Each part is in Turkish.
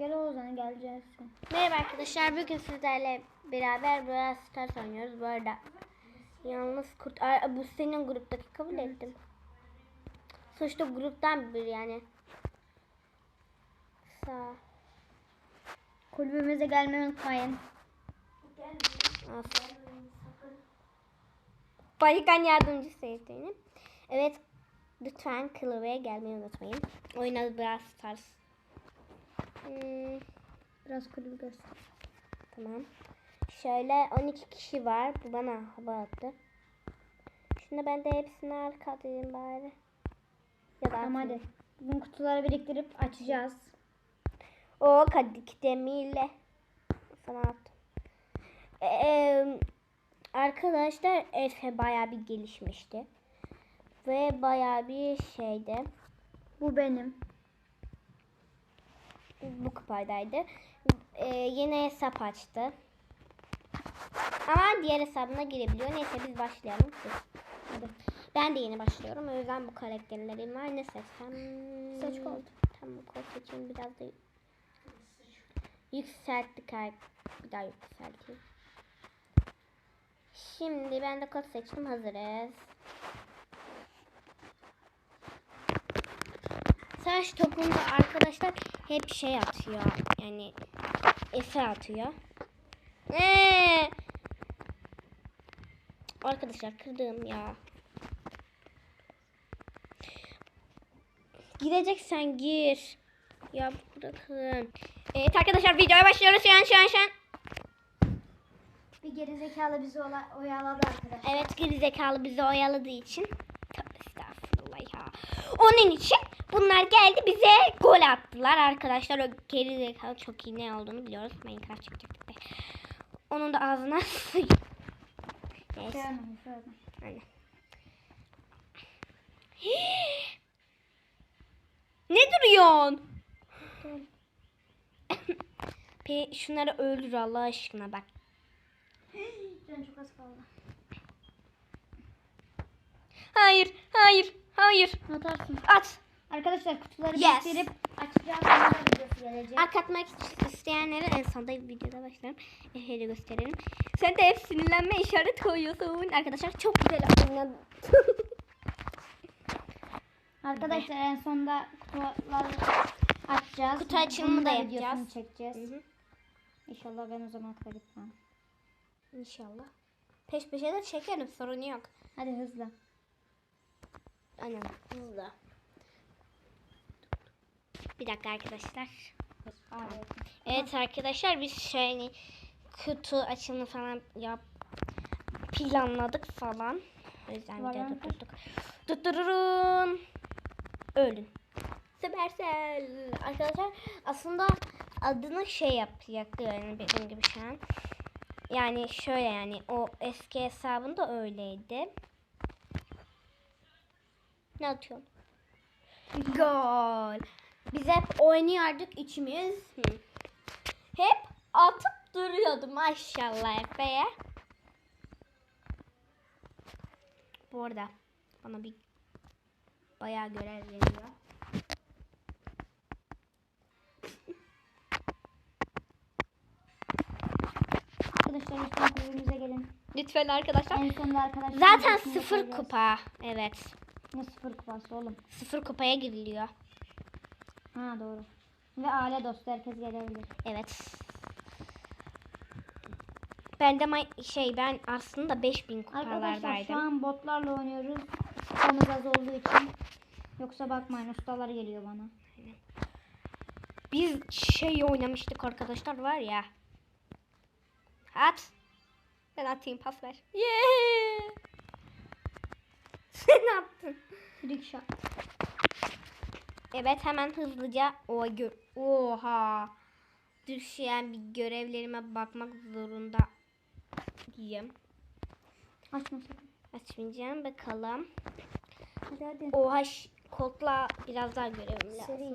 Gel Oğuzhan geleceğiz. Merhaba arkadaşlar. Bugün sizlerle beraber Brawl Stars oynuyoruz. Bu arada yalnız kurt... Aa, bu senin gruptaki kabul ettim. Sonuçta gruptan bir yani. Sağ. Kulübümüze gelmeyi unutmayın. Olsun. Başkan yardımcı sevdiğini. Evet. Lütfen kılıbaya gelmeyi unutmayın. Oyun adı Brawl Stars. Hmm, Biraz kulübü göster. Tamam. Şöyle 12 kişi var. Bu bana hava attı. Şimdi ben de hepsini arka atayım bari. Ya da Tamam hadi. Bugün kutuları biriktirip açacağız. O kadik demirle. Sana attım. Ee, arkadaşlar Efe bayağı bir gelişmişti. Ve bayağı bir şeydi. Bu benim. Bu kupaydaydı. Ee, yeni hesap açtı. Ama diğer hesabına girebiliyor. Neyse biz başlayalım. Hadi. Ben de yeni başlıyorum. O yüzden bu karakterlerim var. Ne seçsem? Seç kol. Tamam kol seçeyim. Biraz da yükselttik. ar- Bir daha yükselteyim. Şimdi ben de kod seçtim. Hazırız. Savaş topunda arkadaşlar hep şey atıyor. Yani Efe atıyor. Ee! Arkadaşlar kırdım ya. Gireceksen gir. Ya bırakın. Evet arkadaşlar videoya başlıyoruz an şu an. Bir gerizekalı bizi oyaladı arkadaşlar. Evet gerizekalı bizi oyaladığı için. Estağfurullah ya. Onun için bunlar geldi bize gol attılar arkadaşlar. O gerizekalı çok iyi ne olduğunu biliyoruz. Minecraft çekecektik de. Onun da ağzına suyu. Neyse. Aynen. ne duruyorsun? Pe şunları öldür Allah aşkına bak. Can çok az kaldı. Hayır, hayır, hayır. Atarsın. At. Arkadaşlar kutuları Yes. videosu gelecek. Ark atmak isteyenlere en sonda videoda başlarım. Efe'yle gösterelim. Sen de hep sinirlenme işaret koyuyorsun. Arkadaşlar çok güzel oynadı. Arkadaşlar en sonunda kutuları açacağız. Kutu açılımı da yapacağız. çekeceğiz. Hı hı. İnşallah ben o zaman kadar gitmem. İnşallah. Peş peşe de çekerim sorun yok. Hadi hızlı. Aynen hızlı. Bir dakika arkadaşlar. Evet. Evet arkadaşlar biz şey kutu açılımı falan yap planladık falan. O yüzden videoda durduk. Tuttururun. Ölün. Süpersel. Arkadaşlar aslında adını şey yapacaktı yani benim gibi şu an. Yani şöyle yani o eski hesabında öyleydi. Ne atıyorsun? Gol. Biz hep oynuyorduk içimiz. Hı. Hep atıp duruyordu maşallah Efe'ye. Bu arada bana bir bayağı görev veriyor. Arkadaşlar lütfen kulübümüze gelin. Lütfen arkadaşlar. En sonunda arkadaşlar. Zaten sıfır kupa. Evet. Ne sıfır kupası oğlum? Sıfır kupaya giriliyor. Ha doğru. Ve aile dostu herkes gelebilir. Evet. Ben de may- şey ben aslında 5000 Arkadaşlar şu kupalardaydım. an botlarla oynuyoruz. Kupamız az olduğu için. Yoksa bakmayın ustalar geliyor bana. Biz şey oynamıştık arkadaşlar var ya. At. Ben atayım pas ver. Yeah. Sen attın. Trick shot. Evet hemen hızlıca o oha düşen bir görevlerime bakmak zorunda diyeyim. Açma. Açmayacağım bakalım. Hadi hadi. Oha kodla biraz daha görevim lazım. Seri.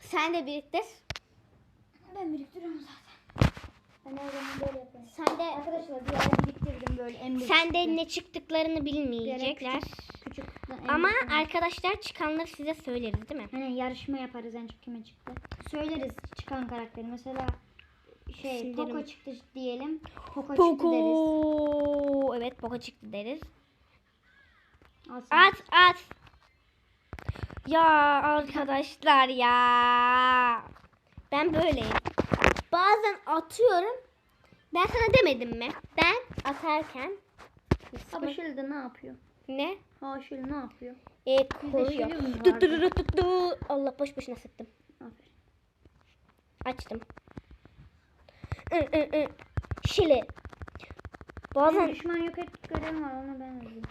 Sen de biriktir. Ben biriktiriyorum zaten. Ben her zaman böyle yapıyorum. Sen de Arkadaşlar bir ara biriktirdim böyle en sen de ne çıktıklarını bilmeyecekler. En Ama büyük- arkadaşlar çıkanları size söyleriz değil mi? Hani yarışma yaparız en çok kime çıktı. Söyleriz çıkan karakteri. Mesela şey Sindirim. Poco çıktı diyelim. Poco, çıktı deriz. Poco. Evet Poco çıktı deriz. At at. Ya arkadaşlar ya. Ben böyleyim. Bazen atıyorum. Ben sana demedim mi? Ben atarken Abi şöyle de ne yapıyor? ne? Ha şöyle ne yapıyor? E, koruyor. Tut, tut, tut, tut. Allah boş boşuna sıktım. Aferin. Açtım. Ü, ü, ü. Şili. Bazen Bazen düşman yok et görevim var onu ben öldüm.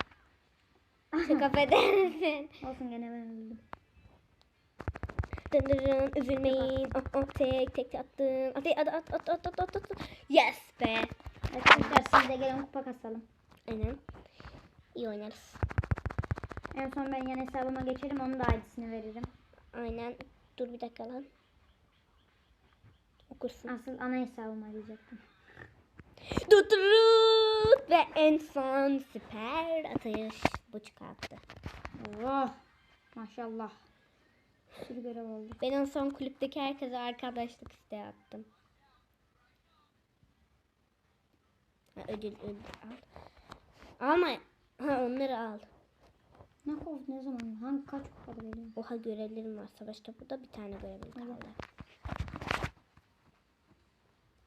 çok affedersin. Olsun gene ben öldüm. Dın dın dın, üzülmeyin. Oh, oh, tek tek attın. At at at at at at at at. Yes be. Arkadaşlar siz de gelin kupa kasalım. Aynen. İyi oynarız. En son ben yan hesabıma geçerim onun da ID'sini veririm. Aynen. Dur bir dakika lan. Okursun. Asıl ana hesabıma diyecektim. Tuturut ve en son süper atış bu çıkarttı. Oh maşallah. Bir sürü görev oldu. Ben en son kulüpteki herkese arkadaşlık isteği attım. Ha, ödül ödül al. Alma. Ha onları al. Ne kov ne zaman hangi kaç kupada veriyor? Oha görevlerim var. Savaşta burada bir tane görevim kaldı.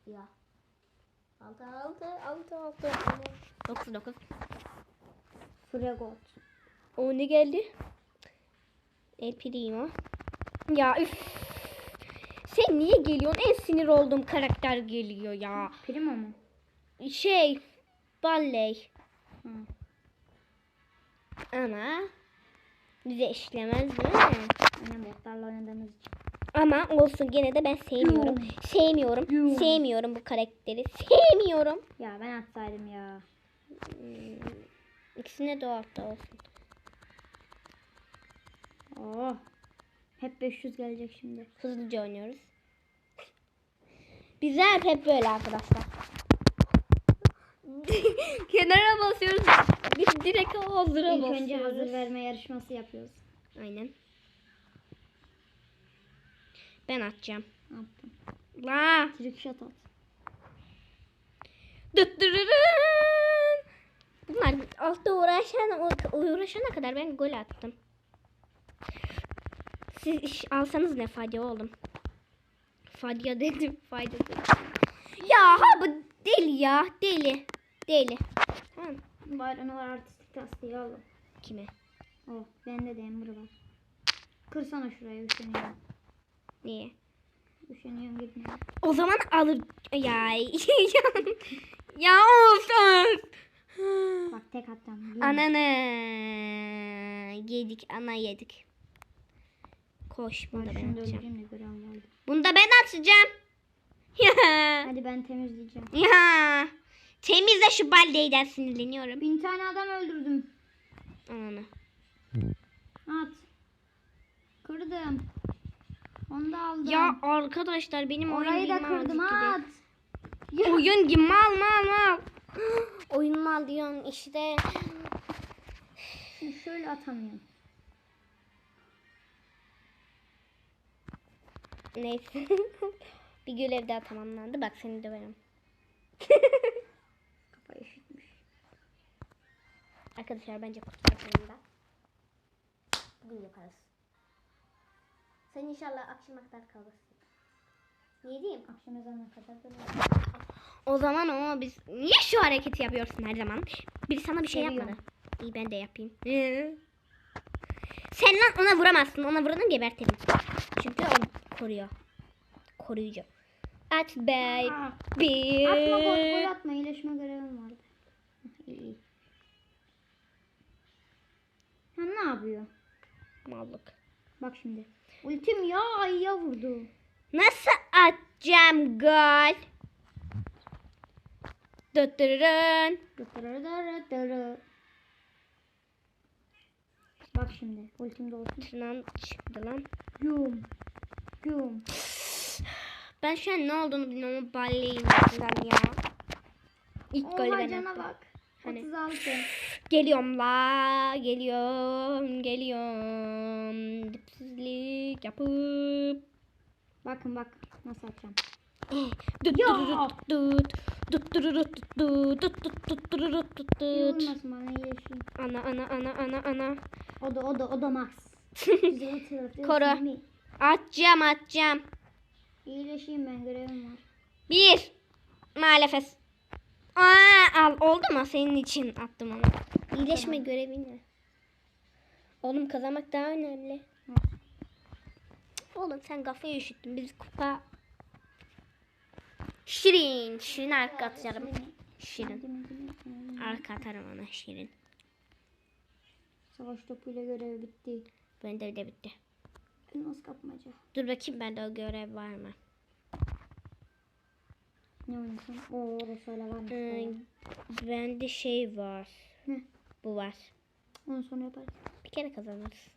Ya. Altı altı altı altı. Dokuz dokuz. Fregot. O ne geldi? El Primo. Ya üf. Sen niye geliyorsun? En sinir olduğum karakter geliyor ya. Primo mu? Şey, Balley. Hı. Ama bize işlemez değil mi? Aynen botlarla oynadığımız için. Ama olsun gene de ben sevmiyorum. Sevmiyorum. Sevmiyorum bu karakteri. Sevmiyorum. Ya ben atsaydım ya. Hmm. İkisine de hafta olsun. Oh. Hep 500 gelecek şimdi. Hızlıca oynuyoruz. Bizler hep böyle arkadaşlar. Kenara basıyoruz. Biz direkt hazıra İlk basıyoruz. önce hazır verme yarışması yapıyoruz. Aynen. Ben atacağım. Attım. La. Trick shot at. Dıttırırın. Bunlar altta uğraşan, uğraşana kadar ben gol attım. Siz iş alsanız ne fayda oğlum. Fayda dedim. Fayda dedim. Ya ha bu deli ya. Deli. Deli. Tamam. Bayrağını var artistik tastiği oğlum. Kime? Oh bende de emri var. Kırsana şuraya üşeniyorum. Niye? Üşeniyorum gitmiyor. O zaman alır. Ya. ya olsun. Bak tek. Yum. Ananı yedik. Ana yedik. Koş bunu da ben atacağım. Bunu da ben atacağım. Hadi ben temizleyeceğim. Ya. Temizle şu baldeyden sinirleniyorum. Bin tane adam öldürdüm. Ananı. At. Kırdım. Onu da aldım. Ya arkadaşlar benim Orayı da kırdım at. Ya. Oyun gibi mal mal mal. Oyun mal diyorsun işte. Şimdi şöyle atamıyorum. Neyse. bir görev daha tamamlandı. Bak seni döverim. Kafayı üşütmüş. Arkadaşlar bence kutu açılımda. Bugün yaparız. Sen inşallah akşama kadar kalırsın. Niye diyeyim? Akşam ezanına kadar da O zaman o biz niye şu hareketi yapıyorsun her zaman? Biri sana bir şey Seviyorum. yapmadı. İyi ben de yapayım. Sen lan ona vuramazsın. Ona vuranı gebertelim. Çünkü o koruyor. Koruyucu. At Bir. Atma gol, gol atma. İyileşme görevim vardı. İyi Ha ne yapıyor? Mallık. Bak şimdi. Ultim ya ayıya vurdu. Nasıl atacağım gol? Dıttırın. Dırırırırırı. Bak şimdi. Ultim de olsun. Şundan çıktı lan. Yum. Yum. Ben şu an ne olduğunu bilmiyorum. Balleyin yüzünden ya. İlk golü Oha ben cana attım. bak. Hani? 36. Geliyorum la. Geliyorum. Geliyorum. Dipsizlik yapıp. Bakın bak nasıl atacağım. Vurmasın bana iyileşeyim. Ana ana ana ana ana. O da o da o da max. Koru. Atacağım atacağım. İyileşeyim ben görevim var. Bir. Maalesef. Aa, al oldu mu? Senin için attım onu. İyileşme görevini. Oğlum kazanmak daha önemli. Hı. Oğlum sen kafayı üşüttün. Biz kupa... Şirin. Şirin arka atarım. Şirin. Arka atarım ona Şirin. Savaş topuyla görev bitti. Bende de bitti. Elmas kapmaca. Dur bakayım bende o görev var mı? Ne oynasam? Oo orası öyle varmış. Ee, bende şey var. Ne? Bu var. Onu sonra yaparız. Bir kere kazanırız.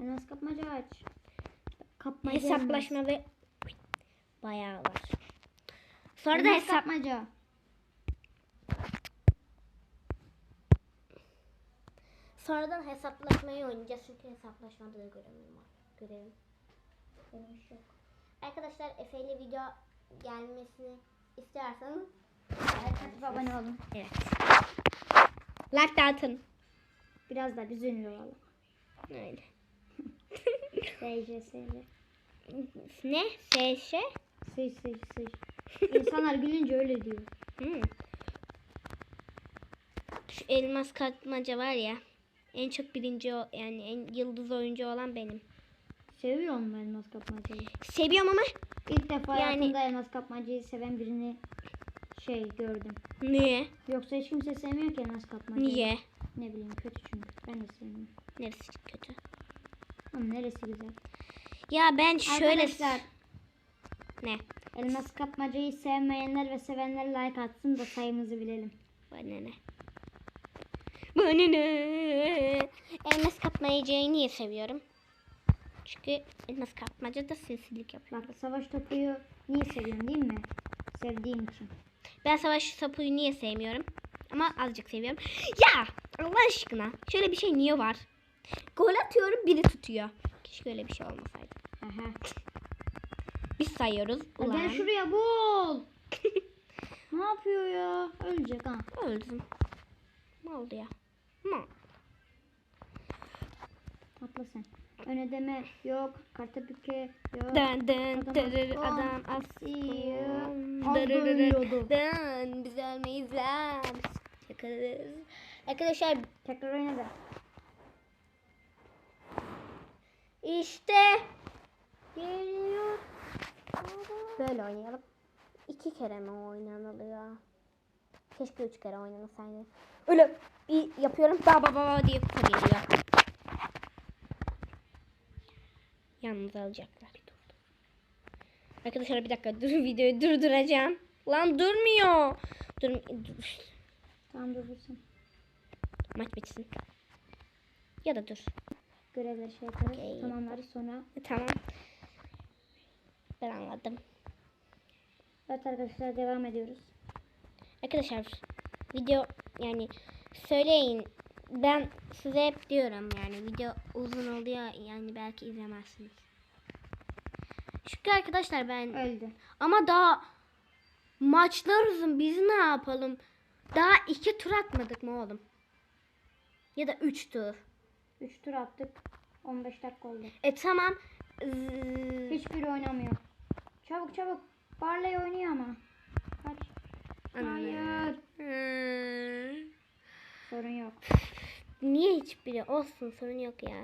Elmas kapmaca aç. Kapmaca Hesaplaşma ve bayağı var. Sonra da hesap kapmaca. sonradan hesaplaşmayı oynayacağız çünkü hesaplaşmada da görevim var. Görevim. Benim yok. Arkadaşlar Efe ile video gelmesini isterseniz Herkes abone olun. evet. Like de atın. Biraz da biz ünlü olalım. Öyle. SCS'li. Ne? SŞ? Sıç sıç sıç. İnsanlar gülünce öyle diyor. Hmm. Şu elmas katmaca var ya. En çok birinci o, yani en yıldız oyuncu olan benim. Seviyor mu elmas kapmacayı? Seviyorum ama İlk defa Yani- hayatımda elmas kapmacayı seven birini şey gördüm. niye? Yoksa hiç kimse sevmiyor ki elmas kapmacayı. Niye? Ne bileyim kötü çünkü. Ben de sevmiyorum. Neresi kötü? Ama neresi güzel. Ya ben şöyle Arkadaşlar ne? elmas kapmacayı sevmeyenler ve sevenler like atsın da sayımızı bilelim. Bana ne? Bana ne? Elmas kapmacayı niye seviyorum? Çünkü elmas kapmaca da sinsilik yapıyor. Bak savaş topuyu niye seviyorsun değil mi? Sevdiğim için. Ben savaş sapuyu niye sevmiyorum? Ama azıcık seviyorum. Ya Allah aşkına şöyle bir şey niye var? Gol atıyorum biri tutuyor. Keşke öyle bir şey olmasaydı. Aha. Biz sayıyoruz. Ulan. Gel şuraya bul. ne yapıyor ya? Ölecek ha. Öldüm. Ne oldu ya? Ne? Atla sen. Öne deme yok. Karta büke yok. Adam dırır aslan, adam as. asıyor. Ölüyordu. Dın biz ölmeyiz lan. Biz Yakarız. Arkadaşlar Tekrar oyna da. işte geliyor. Böyle oynayalım. İki kere mi oynanılıyor? Keşke üç kere oynanasaydı. Öyle bir yapıyorum. Ba ba ba diye geliyor. Yalnız alacaklar. Arkadaşlar bir dakika dur videoyu durduracağım. Lan durmuyor. Dur, dur. Tamam durursun. Maç bitsin. Ya da dur. Görevleri şey yaparız. Okey. Tamamlarız sonra. E, tamam. Ben anladım. Evet arkadaşlar devam ediyoruz. Arkadaşlar video yani söyleyin ben size hep diyorum yani video uzun oluyor yani belki izlemezsiniz. Çünkü arkadaşlar ben Öldü. ama daha maçlar uzun biz ne yapalım? Daha iki tur atmadık mı oğlum? Ya da üç tur. 3 tur attık. 15 dakika oldu. E tamam. Hiçbiri oynamıyor. Çabuk çabuk. Barley oynuyor ama. Kaç. Hayır. Hı. Sorun yok. Niye hiçbiri olsun sorun yok ya.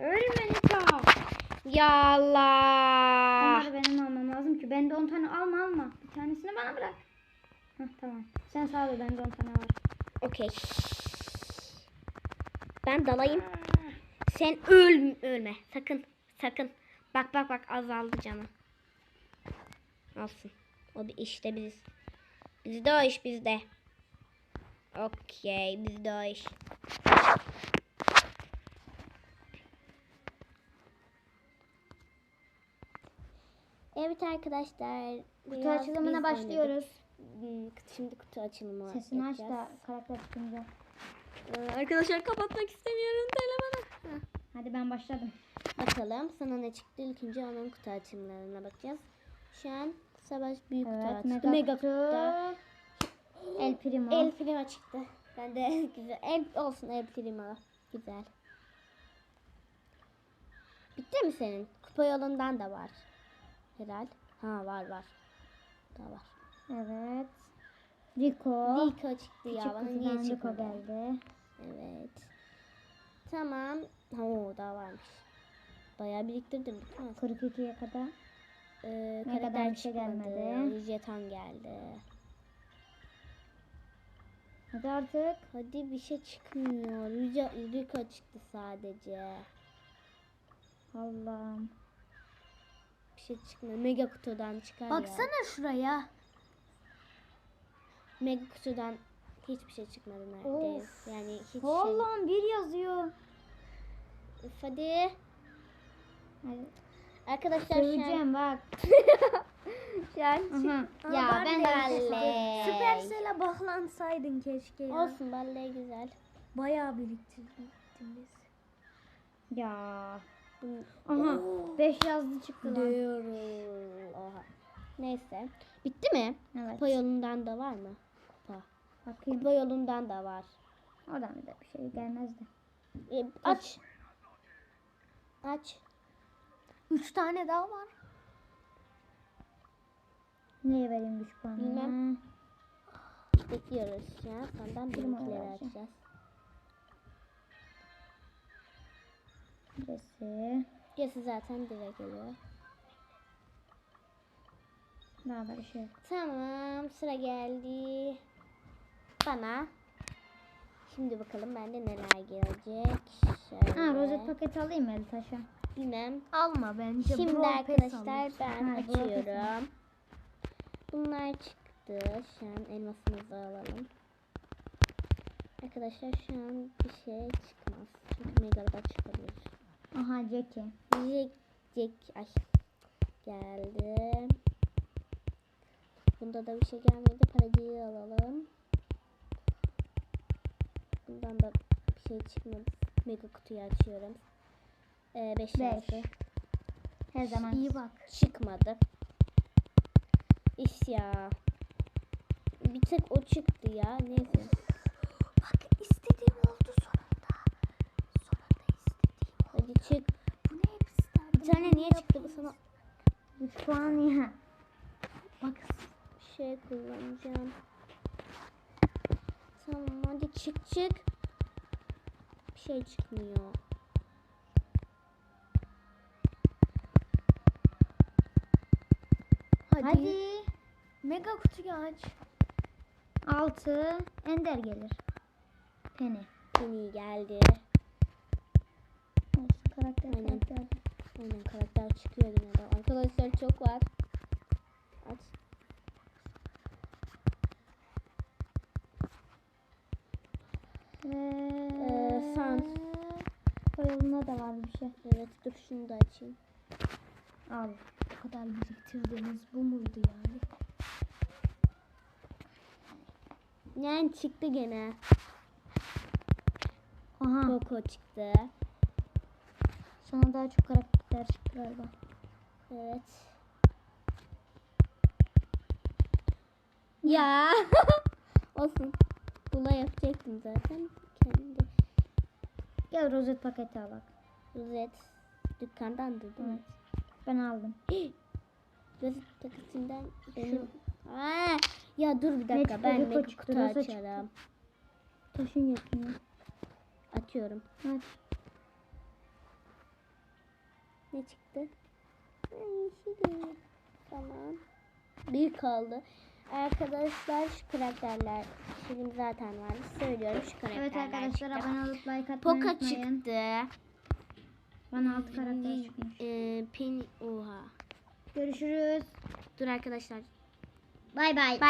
Ölme Nita. Ya Allah. Onları benim almam lazım ki. Bende 10 tane alma alma. Bir tanesini bana bırak. Heh, tamam. Sen sağ ol bende 10 tane var. Okey. Ben dalayım. Sen öl ölme. Sakın. Sakın. Bak bak bak azaldı canım. Olsun. O bir işte biz. Bizde o iş bizde. Okey bizde o iş. Evet arkadaşlar. Kutu açılımına başlıyoruz. Hmm, Şimdi kutu açılımı Sesini aç da karakter çıkınca. Ee, Arkadaşlar kapatmak istemiyorum telefonu. Hadi ben başladım. Bakalım sana ne çıktı? İlk önce onun kutu açımlarına bakacağız. Şu an Savaş büyük kutu Evet açtı. mega, Mega kutu. kutuda. El Primo. El Primo çıktı. Ben de güzel. El olsun El Primo. Güzel. Bitti mi senin? Kupa yolundan da var. Herhal. Ha var var. Da var. Evet. Rico. Rico çıktı ya. Küçük Bana kutudan niye Rico geldi. Evet. Tamam. Ha o daha varmış. Bayağı biriktirdim. bitmez. 42'ye kadar. Ee, Ne kadar bir şey gelmedi. Jeton geldi. Hadi artık. Hadi bir şey çıkmıyor. Rico, Rico çıktı sadece. Allah'ım. Bir şey çıkmıyor. Mega kutudan çıkar ya. Baksana şuraya. Mega kutudan hiçbir şey çıkmadı neredeyse. Of. Yani hiç şey. Allah'ım bir yazıyor. Üf, hadi. Hadi. Arkadaşlar Söyleyeceğim bak. Aha. Aa, Ya ben de Barley. Süpersel'e bağlansaydın keşke ya. Olsun balle güzel. Bayağı biriktirdiniz. Ya. Bunu- Aha. 5 yazdı çıktı lan. Diyorum. Oha. Neyse. Bitti mi? Evet. Kupa yolundan da var mı? Kupa. Bakayım. Kupa yolundan da var. Oradan da bir şey gelmezdi. E, aç. Aç. Üç tane daha var. Neye vereyim güç puanını? Bilmem. Bekliyoruz şu an. Senden Primo'ya benimkileri açacağız. Birisi. Gerisi zaten direkt geliyor. Daha da bir şey. Tamam sıra geldi. Bana. Şimdi bakalım bende neler gelecek. Şöyle. Ha rozet paketi alayım mı Eltaş'a? Bilmem. Alma bence. Şimdi Brawl arkadaşlar ben Ha, açıyorum. Bunlar çıktı. Şu an elmasımızı alalım. Arkadaşlar şu an bir şey çıkmaz. Çünkü Mega'da çıkabilir. Aha Jackie. Jack, Jack, ay geldi. Bunda da bir şey gelmedi. Paracıyı alalım. Bundan da bir şey çıkmadı. Mega kutuyu açıyorum. Ee, 5 Beş. yazdı. Her zaman. İyi bak. Çıkmadı. İş ya. Bir tek o çıktı ya. Neyse. Bak istediğim oldu sonunda. Sonunda istediğim. Hadi çık. Bunu hep isterdim. Bir tane niye çıktı bu sana? Güç puanı ya. Bak Bir şey kullanacağım. Tamam hadi çık çık. Bir şey çıkmıyor. Hadi. Hadi. Mega kutuyu aç. 6. Ender gelir. Penny. En iyi geldi. Olsun karakter Aynen. karakter. Aynen karakter çıkıyor yine de. Arkadaşlar çok var. Aç. Ee, Sans. Koyalımda da var bir şey. Evet dur şunu da açayım. Al. Kadar biriktirdiniz bu muydu yani? Yani çıktı gene. Aha. Coco çıktı. Sana daha çok karakter çıktı galiba. Evet. Ya. Olsun. Bula yapacaktım zaten. Kendi. Gel rozet paketi al bak. Rozet. Dükkandan değil mi? Evet. Ben aldım. Rozet paketinden benim. Aa, ya dur bir dakika ben çıktı, kutu açarım. Taşın yakını. Atıyorum. Hadi. Ne çıktı? Şimdi. Tamam. Bir kaldı. Arkadaşlar şu karakterler film zaten vardı. Söylüyorum şu karakterler Evet arkadaşlar çıktı. abone olup like atmayı Poca unutmayın. çıktı. Bana 6 karakter çıkmış. Ee, pin oha. Görüşürüz. Dur arkadaşlar. Bay bay. Bay